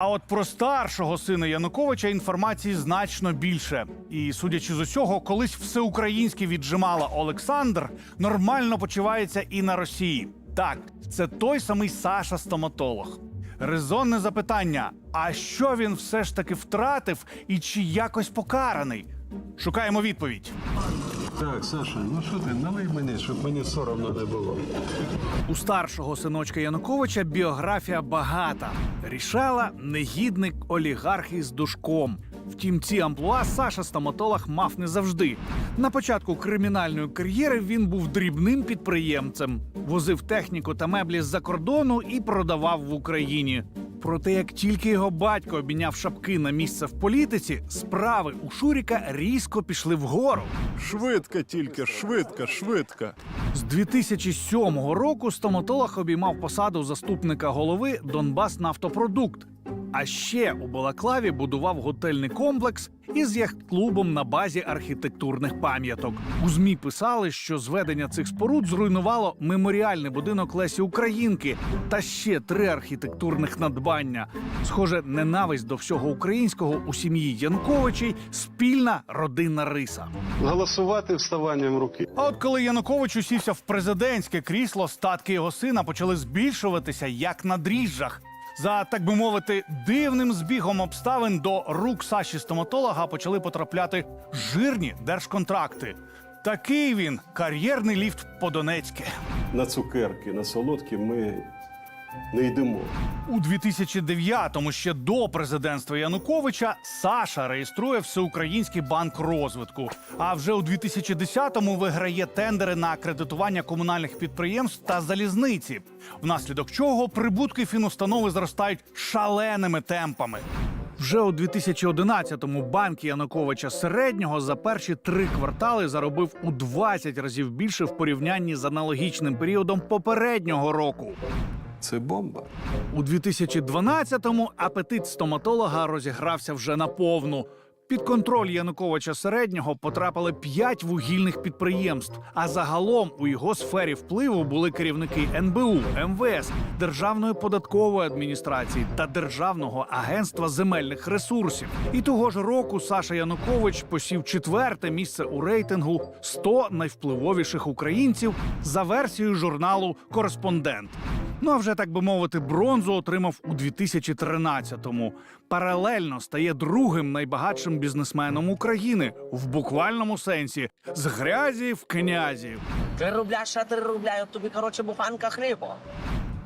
А от про старшого сина Януковича інформації значно більше. І судячи з усього, колись всеукраїнське віджимала Олександр нормально почувається і на Росії. Так, це той самий Саша стоматолог. Резонне запитання: а що він все ж таки втратив і чи якось покараний? Шукаємо відповідь. Так, Саша, ну що ти, налий мені, щоб мені соромно не було. У старшого синочка Януковича біографія багата. Рішала негідник олігарх із душком. Втім, ці амплуа Саша стоматолог мав не завжди. На початку кримінальної кар'єри він був дрібним підприємцем, возив техніку та меблі з-за кордону і продавав в Україні. Проте, як тільки його батько обміняв шапки на місце в політиці, справи у Шуріка різко пішли вгору. Швидко тільки, швидко, швидко. З 2007 року стоматолог обіймав посаду заступника голови Донбас Нафтопродукт. А ще у Балаклаві будував готельний комплекс із яхт-клубом на базі архітектурних пам'яток. У змі писали, що зведення цих споруд зруйнувало меморіальний будинок Лесі Українки та ще три архітектурних надбання. Схоже, ненависть до всього українського у сім'ї Янковичей спільна родинна риса. Голосувати вставанням руки. А от коли Янукович усівся в президентське крісло, статки його сина почали збільшуватися як на дріжджах. За так би мовити, дивним збігом обставин до рук Саші стоматолога почали потрапляти жирні держконтракти. Такий він кар'єрний ліфт по Донецьке. На цукерки, на солодкі ми не йдемо. У 2009-му, ще до президентства Януковича, Саша реєструє Всеукраїнський банк розвитку. А вже у 2010-му виграє тендери на кредитування комунальних підприємств та залізниці, внаслідок чого прибутки фінустанови зростають шаленими темпами. Вже у 2011-му банк Януковича середнього за перші три квартали заробив у 20 разів більше в порівнянні з аналогічним періодом попереднього року. Це бомба. У 2012-му апетит стоматолога розігрався вже наповну. Під контроль Януковича середнього потрапили п'ять вугільних підприємств. А загалом у його сфері впливу були керівники НБУ, МВС, Державної податкової адміністрації та Державного агентства земельних ресурсів. І того ж року Саша Янукович посів четверте місце у рейтингу 100 найвпливовіших українців за версією журналу Кореспондент. Ну а вже так би мовити, бронзу отримав у 2013-му. Паралельно стає другим найбагатшим бізнесменом України в буквальному сенсі з грязі в князі. Три рубля, ще три рубля, от тобі, коротше, буханка хлібу.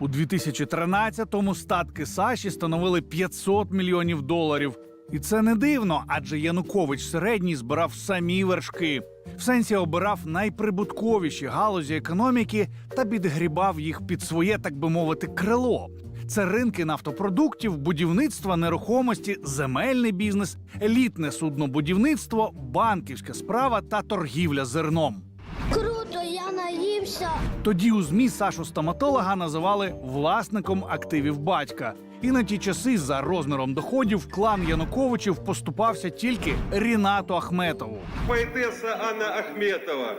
У 2013-му статки Саші становили 500 мільйонів доларів. І це не дивно, адже Янукович середній збирав самі вершки. В сенсі обирав найприбутковіші галузі економіки та підгрібав їх під своє, так би мовити, крило. Це ринки нафтопродуктів, будівництва нерухомості, земельний бізнес, елітне суднобудівництво, банківська справа та торгівля зерном. Круто, я наївся. Тоді у змі Сашу стоматолога називали власником активів батька. І на ті часи за розміром доходів клан Януковичів поступався тільки Рінату Ахметову. Поэтесса Анна Ахметова.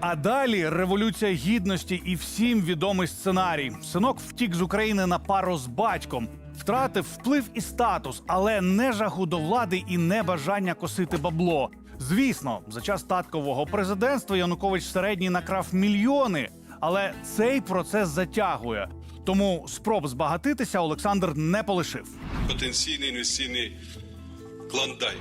А далі революція гідності і всім відомий сценарій. Синок втік з України на пару з батьком. Втратив вплив і статус, але не жагу до влади і не бажання косити бабло. Звісно, за час таткового президентства Янукович середній накрав мільйони, але цей процес затягує. Тому спроб збагатитися Олександр не полишив. Потенційний інвестиційний клондайк.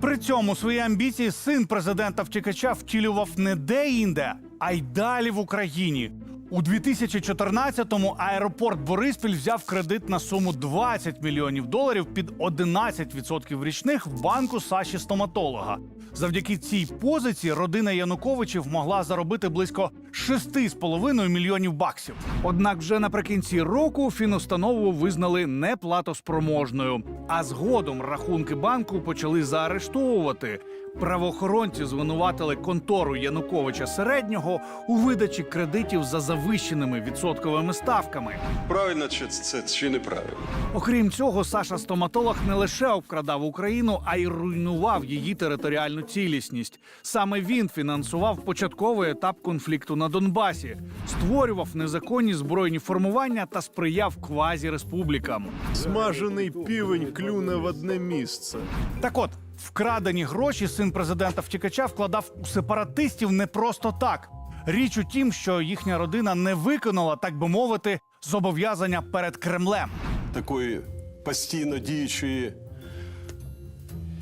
При цьому свої амбіції син президента втікача втілював не де-інде, а й далі в Україні. У 2014-му аеропорт Бориспіль взяв кредит на суму 20 мільйонів доларів під 11% річних в банку Саші стоматолога. Завдяки цій позиції родина Януковичів могла заробити близько 6,5 мільйонів баксів. Однак вже наприкінці року фінустанову визнали неплатоспроможною. А згодом рахунки банку почали заарештовувати. Правоохоронці звинуватили контору Януковича середнього у видачі кредитів за завищеними відсотковими ставками. Правильно чи це чи неправильно? Окрім цього, Саша стоматолог не лише обкрадав Україну, а й руйнував її територіальну цілісність. Саме він фінансував початковий етап конфлікту на Донбасі, створював незаконні збройні формування та сприяв квазі-республікам. Смажений півень клюне в одне місце. Так от, вкрадені гроші син президента втікача вкладав у сепаратистів не просто так. Річ у тім, що їхня родина не виконала, так би мовити, зобов'язання перед Кремлем. Такої постійно діючої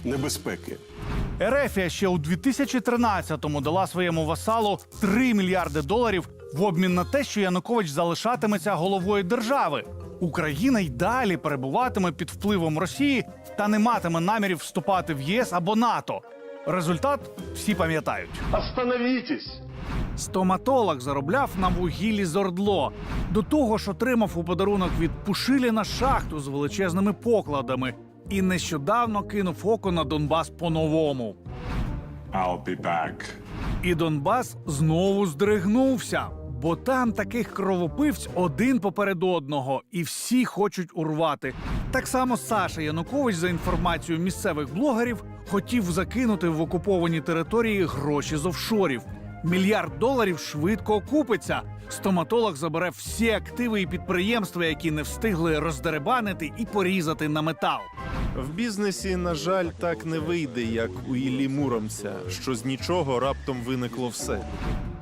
небезпеки. Ерефія ще у 2013-му дала своєму васалу 3 мільярди доларів в обмін на те, що Янукович залишатиметься головою держави. Україна й далі перебуватиме під впливом Росії та не матиме намірів вступати в ЄС або НАТО. Результат всі пам'ятають. Остановітесь! Стоматолог заробляв на вугіллі з ордло. До того ж отримав у подарунок від Пушиліна шахту з величезними покладами і нещодавно кинув око на Донбас по-новому. I'll be back. І Донбас знову здригнувся, бо там таких кровопивць один поперед одного, і всі хочуть урвати. Так само Саша Янукович, за інформацією місцевих блогерів, хотів закинути в окуповані території гроші з офшорів. Мільярд доларів швидко окупиться. Стоматолог забере всі активи і підприємства, які не встигли роздеребанити і порізати на метал. В бізнесі, на жаль, так не вийде, як у Іллі Муромця, що з нічого раптом виникло все.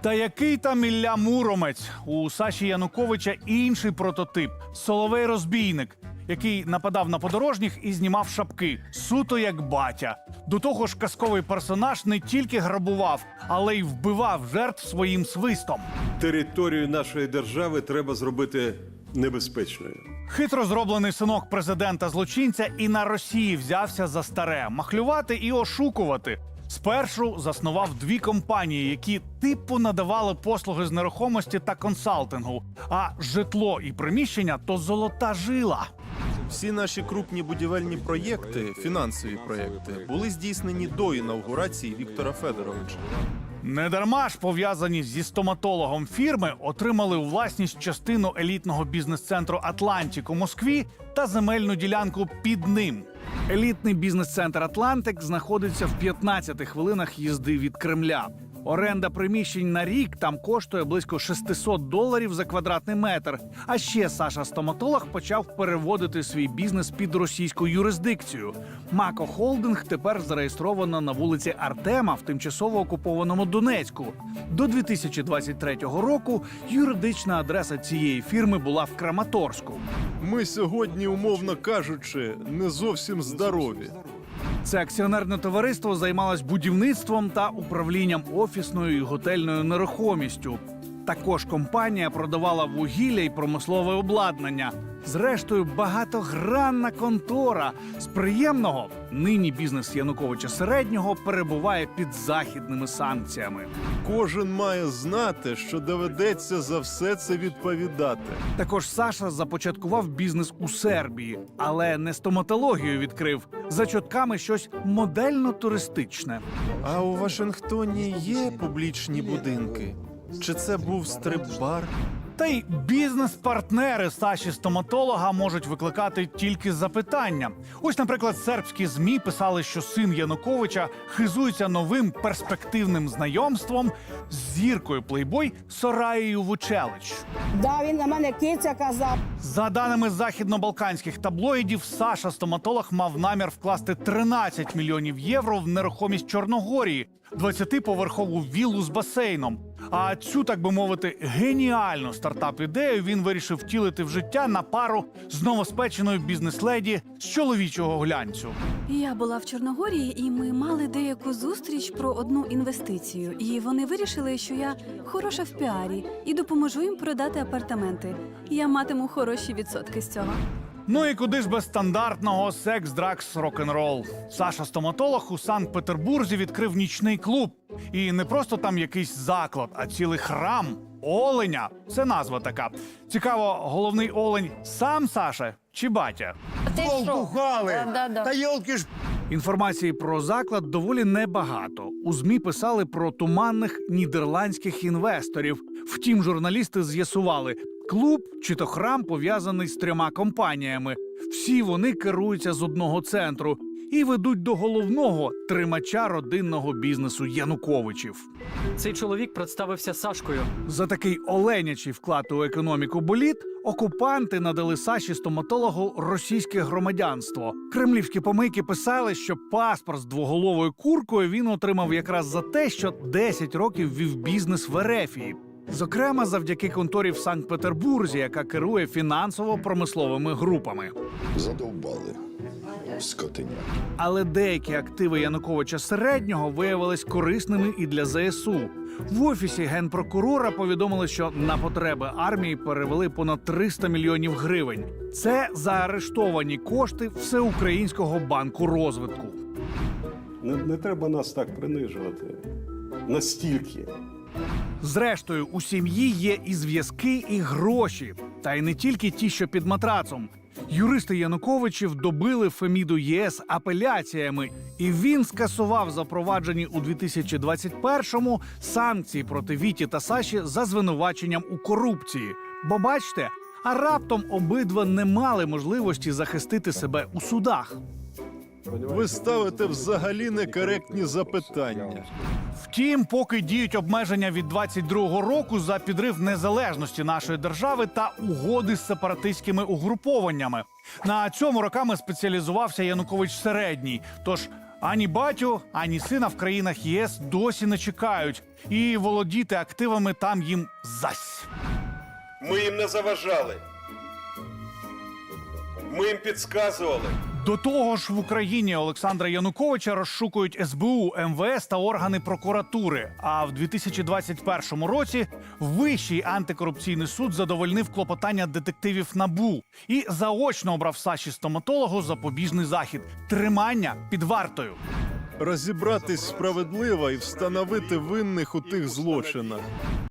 Та який там Ілля Муромець у Саші Януковича інший прототип Соловей розбійник, який нападав на подорожніх і знімав шапки, суто як батя. До того ж, казковий персонаж не тільки грабував, але й вбивав жертв своїм свистом. Територію нашої держави треба зробити небезпечною. Хитро зроблений синок президента злочинця і на Росії взявся за старе махлювати і ошукувати. Спершу заснував дві компанії, які типу надавали послуги з нерухомості та консалтингу. А житло і приміщення то золота жила. Всі наші крупні будівельні проєкти, фінансові проєкти, були здійснені до інаугурації Віктора Федоровича. Недарма ж пов'язані зі стоматологом фірми отримали у власність частину елітного бізнес-центру Атлантик у Москві та земельну ділянку під ним. Елітний бізнес-центр Атлантик знаходиться в 15 хвилинах їзди від Кремля. Оренда приміщень на рік там коштує близько 600 доларів за квадратний метр. А ще Саша стоматолог почав переводити свій бізнес під російську юрисдикцію. Мако Холдинг тепер зареєстровано на вулиці Артема в тимчасово окупованому Донецьку. До 2023 року юридична адреса цієї фірми була в Краматорську. Ми сьогодні, умовно кажучи, не зовсім здорові. Це акціонерне товариство займалось будівництвом та управлінням офісною і готельною нерухомістю. Також компанія продавала вугілля і промислове обладнання. Зрештою, багатогранна контора з приємного нині бізнес Януковича середнього перебуває під західними санкціями. Кожен має знати, що доведеться за все це відповідати. Також Саша започаткував бізнес у Сербії, але не стоматологію відкрив за чотками щось модельно-туристичне. А у Вашингтоні є публічні будинки? Чи це був стрип-бар? Та й бізнес-партнери Саші стоматолога можуть викликати тільки запитання. Ось, наприклад, сербські змі писали, що син Януковича хизується новим перспективним знайомством з зіркою плейбой Сораєю Вучелич. Да, він на мене киця казав. За даними західно-балканських таблоїдів, Саша стоматолог мав намір вкласти 13 мільйонів євро в нерухомість Чорногорії, 20-поверхову віллу з басейном. А цю, так би мовити, геніальну стартап-ідею він вирішив втілити в життя на пару з новоспеченою бізнес-леді з чоловічого глянцю. Я була в Чорногорії, і ми мали деяку зустріч про одну інвестицію. І вони вирішили, що я хороша в піарі і допоможу їм продати апартаменти. Я матиму хороші відсотки з цього. Ну і куди ж без стандартного секс, дракс, рок-н-рол. Саша стоматолог у Санкт-Петербурзі відкрив нічний клуб. І не просто там якийсь заклад, а цілий храм оленя. Це назва така. Цікаво, головний олень сам Саша чи батя? Полтухали. Та йолки ж Інформації про заклад доволі небагато. У змі писали про туманних нідерландських інвесторів. Втім, журналісти з'ясували, клуб чи то храм пов'язаний з трьома компаніями. Всі вони керуються з одного центру і ведуть до головного тримача родинного бізнесу Януковичів. Цей чоловік представився Сашкою. За такий оленячий вклад у економіку боліт окупанти надали Саші стоматологу російське громадянство. Кремлівські помийки писали, що паспорт з двоголовою куркою він отримав якраз за те, що 10 років вів бізнес в Ерефії. Зокрема, завдяки конторі в Санкт-Петербурзі, яка керує фінансово-промисловими групами. Задовбали. Скотиня. Але деякі активи Януковича середнього виявились корисними і для ЗСУ. В офісі генпрокурора повідомили, що на потреби армії перевели понад 300 мільйонів гривень. Це заарештовані кошти Всеукраїнського банку розвитку. Не, не треба нас так принижувати. Настільки. Зрештою, у сім'ї є і зв'язки, і гроші, та й не тільки ті, що під матрацом. Юристи Януковичів добили Феміду ЄС апеляціями, і він скасував запроваджені у 2021-му санкції проти Віті та Саші за звинуваченням у корупції. Бо бачте, а раптом обидва не мали можливості захистити себе у судах. Ви ставите взагалі некоректні запитання. Втім, поки діють обмеження від 22-го року за підрив незалежності нашої держави та угоди з сепаратистськими угрупованнями. На цьому роками спеціалізувався Янукович середній. Тож ані батю, ані сина в країнах ЄС досі не чекають, і володіти активами там їм зась. Ми їм не заважали. Ми їм підказували. До того ж, в Україні Олександра Януковича розшукують СБУ, МВС та органи прокуратури. А в 2021 році Вищий антикорупційний суд задовольнив клопотання детективів НАБУ і заочно обрав Саші стоматологу запобіжний захід тримання під вартою. Розібратись справедливо і встановити винних у тих злочинах.